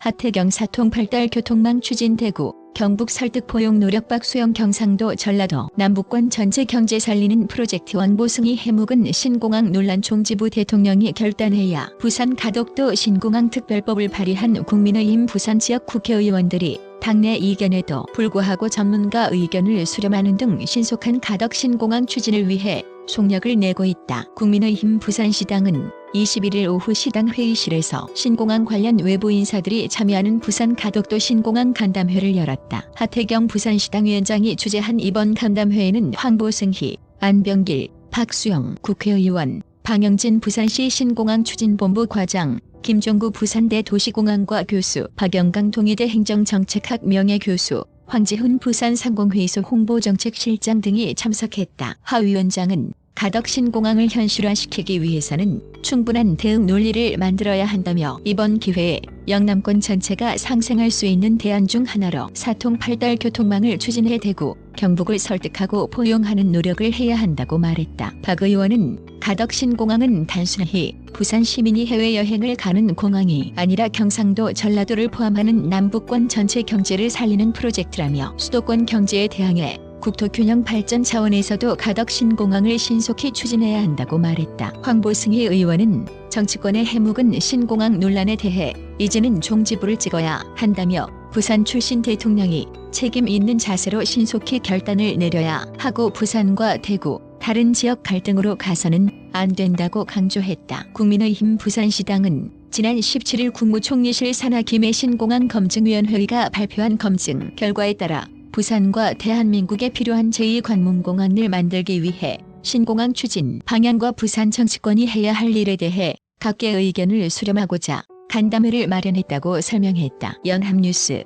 하태경 사통 발달 교통망 추진되고 경북 설득 포용 노력박 수영 경상도 전라도 남북권 전체 경제 살리는 프로젝트 원보승희 해묵은 신공항 논란 종지부 대통령이 결단해야 부산 가덕도 신공항 특별법을 발의한 국민의힘 부산 지역 국회의원들이 당내 이견에도 불구하고 전문가 의견을 수렴하는 등 신속한 가덕 신공항 추진을 위해 속력을 내고 있다. 국민의힘 부산시당은 21일 오후 시당 회의실에서 신공항 관련 외부 인사들이 참여하는 부산 가덕도 신공항 간담회를 열었다. 하태경 부산시당 위원장이 주재한 이번 간담회에는 황보승희, 안병길, 박수영 국회의원, 방영진 부산시 신공항 추진본부 과장, 김종구 부산대 도시공항과 교수, 박영강 동의대 행정정책학 명예교수, 황지훈 부산 상공회의소 홍보정책실장 등이 참석했다. 하 위원장은 가덕 신공항을 현실화시키기 위해서는 충분한 대응 논리를 만들어야 한다며 이번 기회에 영남권 전체가 상생할 수 있는 대안 중 하나로 사통 팔달 교통망을 추진해 대고 경북을 설득하고 포용하는 노력을 해야 한다고 말했다. 박 의원은 가덕 신공항은 단순히 부산 시민이 해외여행을 가는 공항이 아니라 경상도 전라도를 포함하는 남북권 전체 경제를 살리는 프로젝트라며 수도권 경제에 대항해 국토균형 발전 차원에서도 가덕 신공항을 신속히 추진해야 한다고 말했다. 황보승희 의원은 정치권의 해묵은 신공항 논란에 대해 이제는 종지부를 찍어야 한다며 부산 출신 대통령이 책임 있는 자세로 신속히 결단을 내려야 하고 부산과 대구 다른 지역 갈등으로 가서는 안 된다고 강조했다. 국민의힘 부산시당은 지난 17일 국무총리실 산하 김해 신공항 검증위원회의가 발표한 검증 결과에 따라 부산과 대한민국에 필요한 제2관문공항을 만들기 위해 신공항 추진 방향과 부산 정치권이 해야 할 일에 대해 각계 의견을 수렴하고자 간담회를 마련했다고 설명했다. 연합뉴스